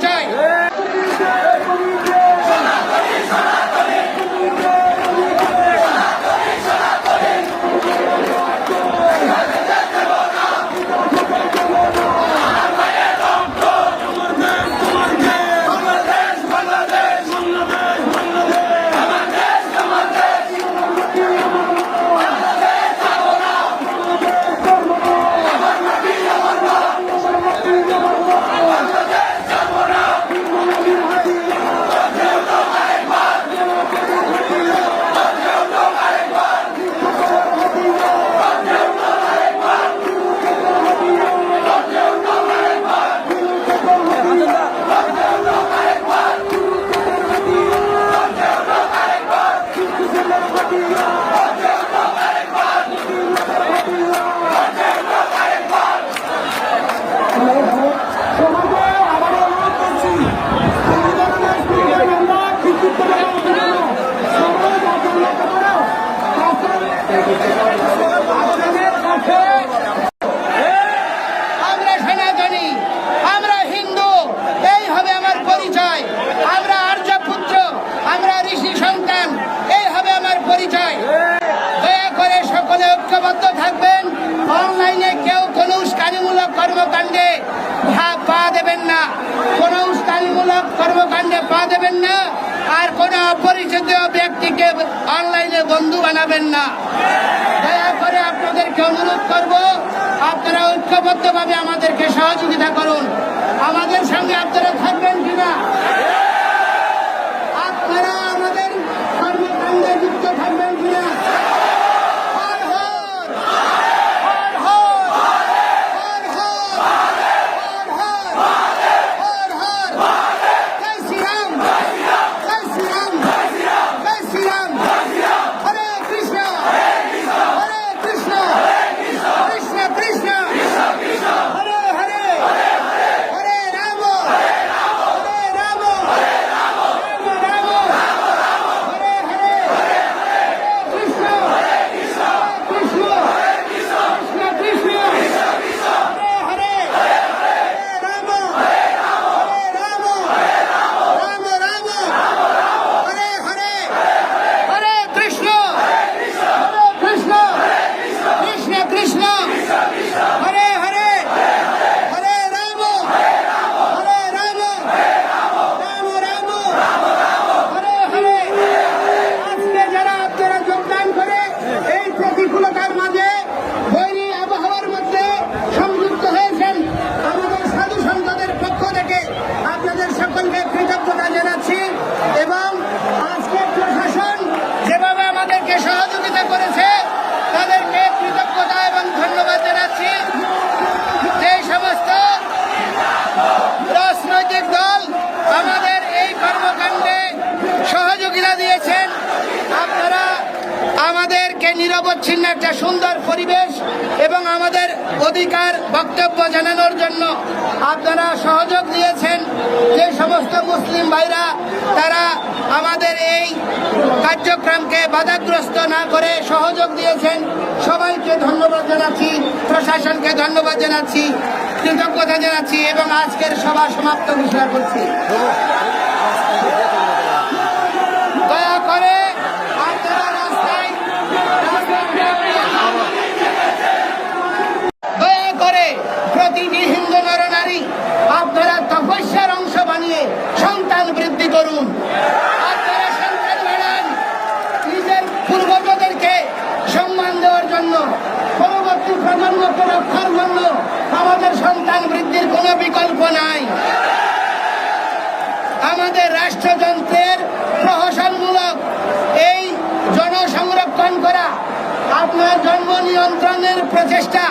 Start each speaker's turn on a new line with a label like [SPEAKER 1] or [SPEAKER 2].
[SPEAKER 1] চাই। সন্তান, এই হবে আমার পরিচয়। দয়া করে সকলে ঐক্যবদ্ধ থাকবেন। অনলাইনে কেউ কোনো উস্কানিমূলক কর্মকাণ্ডে পা দেবেন না। কোনো উস্কানিমূলক কর্মকাণ্ডে পা দেবেন না। আর কোনো অপরিচিত ব্যক্তিকে অনলাইনে বন্ধু বানাবেন না। দয়া করে আপনাদেরকে অনুরোধ করব, আপনারা ঐক্যবদ্ধভাবে আমাদেরকে সহযোগিতা করুন। আমাদের সঙ্গে আপনারা থাকবেন। নিরবচ্ছিন্ন একটা সুন্দর পরিবেশ এবং আমাদের অধিকার, বক্তব্য জানানোর জন্য আপনারা সহযোগ দিয়েছেন যে সমস্ত মুসলিম ভাইরা, তারা আমাদের এই কার্যক্রমকে বাধাগ্রস্ত না করে সহযোগ দিয়েছেন, সবাইকে ধন্যবাদ জানাচ্ছি, প্রশাসনকে ধন্যবাদ জানাচ্ছি, কৃতজ্ঞতা জানাচ্ছি এবং আজকের সভা সমাপ্ত ঘোষণা করছি দয়া করে আপনারা রাস্তায় দয়া করে প্রতিটি হিন্দু নরনারী আপনারা তপস্যার অংশ বানিয়ে সন্তান বৃদ্ধি করুন। নিজের পূর্বজদেরকে সম্মান দেওয়ার জন্য, পরবর্তী প্রজন্মকে রক্ষার জন্য আমাদের সন্তান বৃদ্ধির কোনো বিকল্প নাই। আমাদের রাষ্ট্রযন্ত্রের প্রহসনমূলক এই জনসংরক্ষণ করা, আপনার জন্ম নিয়ন্ত্রণের প্রচেষ্টা